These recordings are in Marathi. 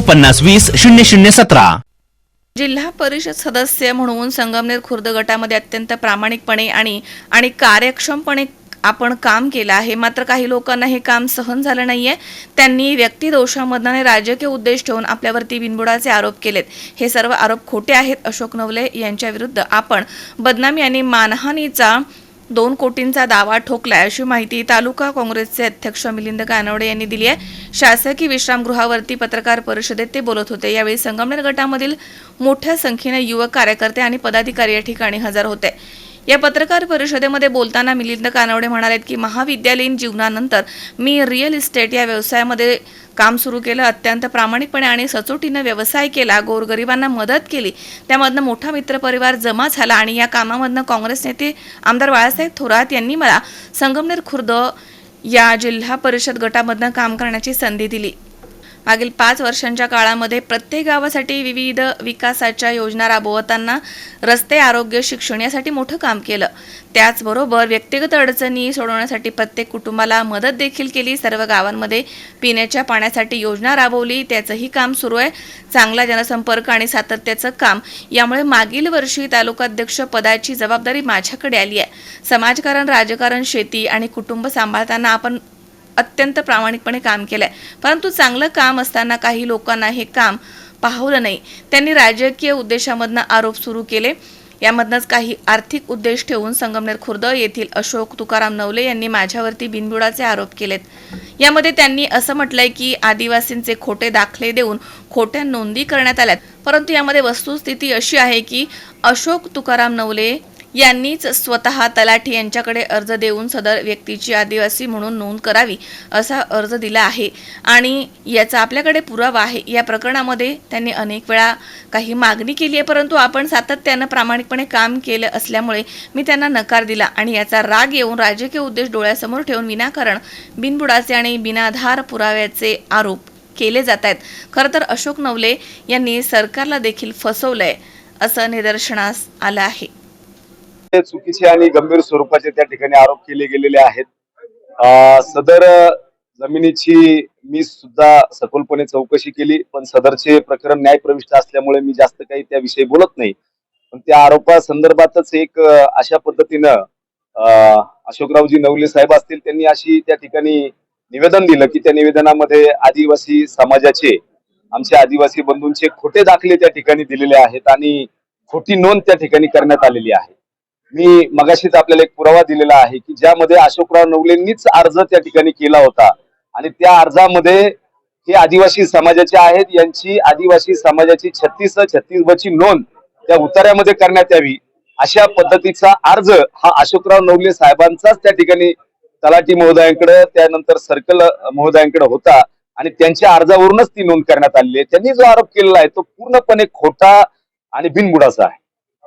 पन्नास वीस शून्य शून्य सतरा. जिल्हा परिषद सदस्य म्हणून संगमनेर खुर्द गटामध्ये अत्यंत प्रामाणिकपणे आणि आणि कार्यक्षमपणे आपण काम केलं आहे. मात्र काही लोकांना हे काम सहन झालं नाहीये. त्यांनी व्यक्तिदोषामधनं आणि राजकीय उद्देश ठेवून आपल्यावरती बिनबुडाचे आरोप केलेत. हे सर्व आरोप खोटे आहेत. अशोक नवले यांच्या विरुद्ध आपण बदनामी आणि मानहानीचा दोन कोटींचा दावा ठोकलाय अशी माहिती तालुका काँग्रेसचे अध्यक्ष मिलिंद कानवडे यांनी दिली आहे. शासकीय विश्रामगृहावरती पत्रकार परिषदेत ते बोलत होते. यावेळी संगमनेर गटामधील मोठ्या संख्येने युवक कार्यकर्ते आणि पदाधिकारी या ठिकाणी हजर होते. या पत्रकार परिषदेमध्ये बोलताना मिलिंद कानवडे म्हणालेत की महाविद्यालयीन जीवनानंतर मी रिअल इस्टेट या व्यवसायामध्ये काम सुरू केलं अत्यंत प्रामाणिकपणे आणि सचोटीनं व्यवसाय केला गोरगरिबांना मदत केली त्यामधनं मोठा मित्रपरिवार जमा झाला आणि या कामामधनं काँग्रेस नेते आमदार बाळासाहेब थोरात यांनी मला संगमनेर खुर्द या जिल्हा परिषद गटामधनं काम करण्याची संधी दिली. मागील पाच वर्षांच्या काळामध्ये प्रत्येक गावासाठी विविध विकासाच्या योजना राबवताना रस्ते आरोग्य शिक्षण यासाठी मोठं काम केलं. त्याचबरोबर व्यक्तिगत अडचणी सोडवण्यासाठी प्रत्येक कुटुंबाला मदत देखील केली. सर्व गावांमध्ये पिण्याच्या पाण्यासाठी योजना राबवली. त्याचंही काम सुरू आहे. चांगला जनसंपर्क आणि सातत्याचं काम. यामुळे मागील वर्षी तालुकाध्यक्ष पदाची जबाबदारी माझ्याकडे आली आहे. समाजकारण राजकारण शेती आणि कुटुंब सांभाळताना आपण अत्यंत प्रामाणिकपणे काम केलंय. परंतु चांगलं काम असताना काही लोकांना हे काम पाहवलं नाही. त्यांनी राजकीय उद्देशामधनं आरोप सुरू केले. यामधनंच काही आर्थिक उद्देश ठेवून संगमनेर खुर्द येथील अशोक तुकाराम नवले यांनी माझ्यावरती बिनबुडाचे आरोप केलेत. यामध्ये त्यांनी असं म्हटलंय की आदिवासींचे खोटे दाखले देऊन खोट्या नोंदी करण्यात आल्यात. परंतु यामध्ये वस्तुस्थिती अशी आहे की अशोक तुकाराम नवले यांनीच स्वतः तलाठी यांच्याकडे अर्ज देऊन सदर व्यक्तीची आदिवासी म्हणून नोंद करावी असा अर्ज दिला आहे. आणि याचा आपल्याकडे पुरावा आहे. या प्रकरणामध्ये त्यांनी अनेक वेळा काही मागणी केली आहे परंतु आपण सातत्यानं प्रामाणिकपणे काम केलं असल्यामुळे मी त्यांना नकार दिला आणि याचा राग येऊन राजकीय उद्देश डोळ्यासमोर ठेवून विनाकारण बिनबुडाचे आणि बिनाधार पुराव्याचे आरोप केले जात आहेत. खरं तर अशोक नवले यांनी सरकारला देखील फसवलंय असं निदर्शनास आलं आहे. ते चुकीचे आणि गंभीर स्वरूपाचे त्या ठिकाणी आरोप केले गेलेले आहेत. सदर जमिनीची मी सुद्धा सखोलपणे चौकशी केली पण सदरचे प्रकरण न्यायप्रविष्ट असल्यामुळे मी जास्त काही त्याविषयी बोलत नाही. पण त्या आरोपा संदर्भातच एक अशा पद्धतीनं अशोकरावजी नवले साहेब असतील त्यांनी अशी त्या ठिकाणी निवेदन दिलं की त्या निवेदनामध्ये आदिवासी समाजाचे आमच्या आदिवासी बंधूंचे खोटे दाखले त्या ठिकाणी दिलेले आहेत आणि खोटी नोंद त्या ठिकाणी करण्यात आलेली आहे. मी मगाशीच आपल्याला एक पुरावा दिलेला आहे की ज्यामध्ये अशोकराव नवलेंनीच अर्ज त्या ठिकाणी केला होता. आणि त्या अर्जामध्ये हे आदिवासी समाजाचे आहेत यांची आदिवासी समाजाची छत्तीस छत्तीस नोंद त्या उतार्यामध्ये करण्यात यावी अशा पद्धतीचा अर्ज हा अशोकराव नवले साहेबांचाच त्या ठिकाणी तलाठी महोदयांकडे त्यानंतर सर्कल महोदयांकडे होता. आणि त्यांच्या अर्जावरूनच ती नोंद करण्यात आलेली आहे. त्यांनी जो आरोप केलेला आहे तो पूर्णपणे खोटा आणि बिनबुडाचा आहे.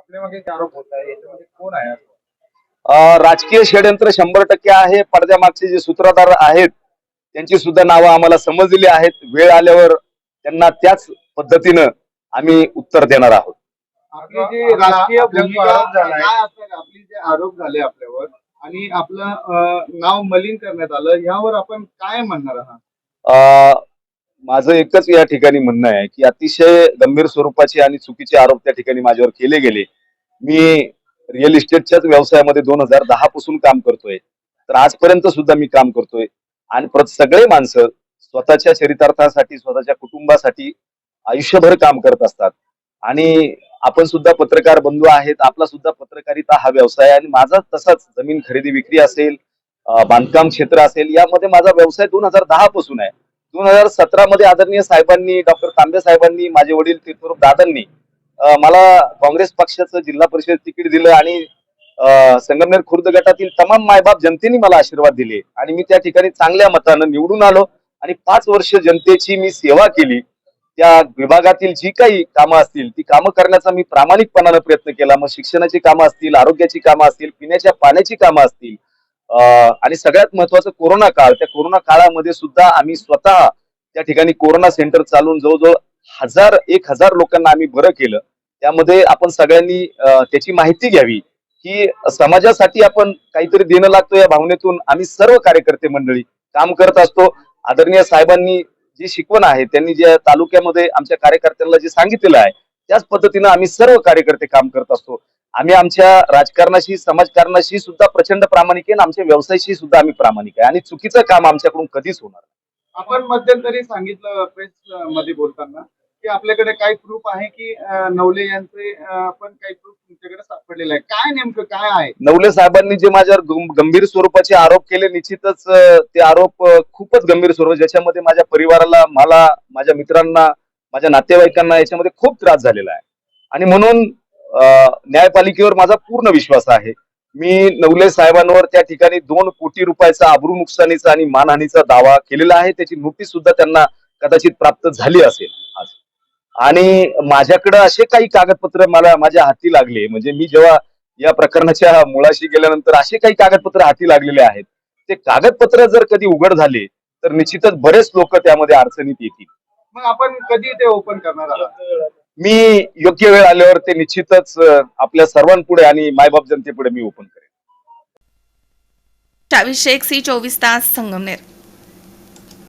आपल्या मागे जे आरोप होत आहे? याच्यामध्ये कोण आहे अं, राजकीय षडयंत्र शंभर टक्के आहे. पडद्यामागचे जे सूत्रधार आहेत त्यांची सुद्धा नावं आम्हाला समजलेली आहेत. वेळ आल्यावर त्यांना त्याच पद्धतीनं आम्ही उत्तर देणार आहोत. आपली जी राजकीय भूमिका काय असणार आपली जे आरोप झाले आपल्यावर आणि आपलं अं, नाव मलिन करण्यात आलं यावर आपण काय म्हणणार आहात? अ, माझं एकच या ठिकाणी म्हणणं आहे की अतिशय गंभीर स्वरूपाचे आणि चुकीचे आरोप त्या ठिकाणी माझ्यावर केले गेले. मी रिअल इस्टेटच्याच व्यवसायामध्ये दोन हजार दहा पासून काम करतोय. तर आजपर्यंत सुद्धा मी काम करतोय. आणि सगळे माणसं स्वतःच्या चरितार्थासाठी स्वतःच्या कुटुंबासाठी आयुष्यभर काम करत असतात. आणि आपण सुद्धा पत्रकार बंधू आहेत आपला सुद्धा पत्रकारिता हा व्यवसाय आहे आणि माझा तसाच जमीन खरेदी विक्री असेल बांधकाम क्षेत्र असेल यामध्ये माझा व्यवसाय दोन हजार दहा पासून आहे. दोन हजार सतरा मध्ये आदरणीय साहेबांनी डॉक्टर तांबे साहेबांनी माझे वडील तीर्थरूप दादांनी मला काँग्रेस पक्षाचं जिल्हा परिषद तिकीट दिलं आणि संगमनेर खुर्द गटातील तमाम मायबाप जनतेने मला आशीर्वाद दिले. आणि मी त्या ठिकाणी चांगल्या मतानं निवडून आलो आणि पाच वर्ष जनतेची मी सेवा केली. त्या विभागातील जी काही कामं असतील ती कामं करण्याचा मी प्रामाणिकपणानं प्रयत्न केला. मग शिक्षणाची कामं असतील आरोग्याची कामं असतील पिण्याच्या पाण्याची कामं असतील आणि सगळ्यात महत्वाचं कोरोना काळ त्या कोरोना काळामध्ये सुद्धा आम्ही स्वतः त्या ठिकाणी कोरोना सेंटर चालून जवळजवळ हजार एक हजार लोकांना आम्ही बरं केलं. त्यामध्ये आपण सगळ्यांनी त्याची माहिती घ्यावी की समाजासाठी आपण काहीतरी देणं लागतो या भावनेतून आम्ही सर्व कार्यकर्ते मंडळी काम करत असतो. आदरणीय साहेबांनी जी शिकवण आहे त्यांनी ज्या तालुक्यामध्ये आमच्या कार्यकर्त्यांना जे सांगितलेलं आहे त्याच पद्धतीनं आम्ही सर्व कार्यकर्ते काम करत असतो. आम्ही आमच्या राजकारणाशी समाजकारणाशी सुद्धा प्रचंड प्रामाणिक आहे आणि आमच्या व्यवसायाशी सुद्धा आम्ही प्रामाणिक आहे. आणि चुकीचं काम आमच्याकडून कधीच होणार. आपण मध्यंतरी सांगितलं प्रेस मध्ये बोलताना की आपल्याकडे काही प्रूफ आहे की नवले यांचे पण काही प्रूफ तुमच्याकडे सापडलेले आहे काय नेमकं काय आहे? नवले साहेबांनी जे माझ्यावर गंभीर स्वरूपाचे आरोप केले निश्चितच ते आरोप खूपच गंभीर स्वरूप ज्याच्यामध्ये माझ्या परिवाराला मला माझ्या मित्रांना माझ्या नातेवाईकांना याच्यामध्ये खूप त्रास झालेला आहे. आणि म्हणून न्यायपालिकेवर माझा पूर्ण विश्वास आहे. मी नवले साहेबांवर त्या ठिकाणी दोन कोटी रुपयाचा आबरू नुकसानीचा आणि मानहानीचा दावा केलेला आहे. त्याची नोटीस सुद्धा त्यांना कदाचित प्राप्त झाली असेल आज. आणि माझ्याकडे असे काही कागदपत्र मला माझ्या हाती लागले. म्हणजे मी जेव्हा या प्रकरणाच्या मुळाशी गेल्यानंतर असे काही कागदपत्र हाती लागलेले आहेत. ते कागदपत्र जर कधी उघड झाले तर निश्चितच बरेच लोक त्यामध्ये अडचणीत येतील. मग आपण कधी ते ओपन करणार आहात? मी योग्य वेळ आल्यावर ते निश्चितच आपल्या सर्वांपुढे आणि मायबाप जनतेपुढे मी ओपन करेन. सी चोवीस तास संगमनेर.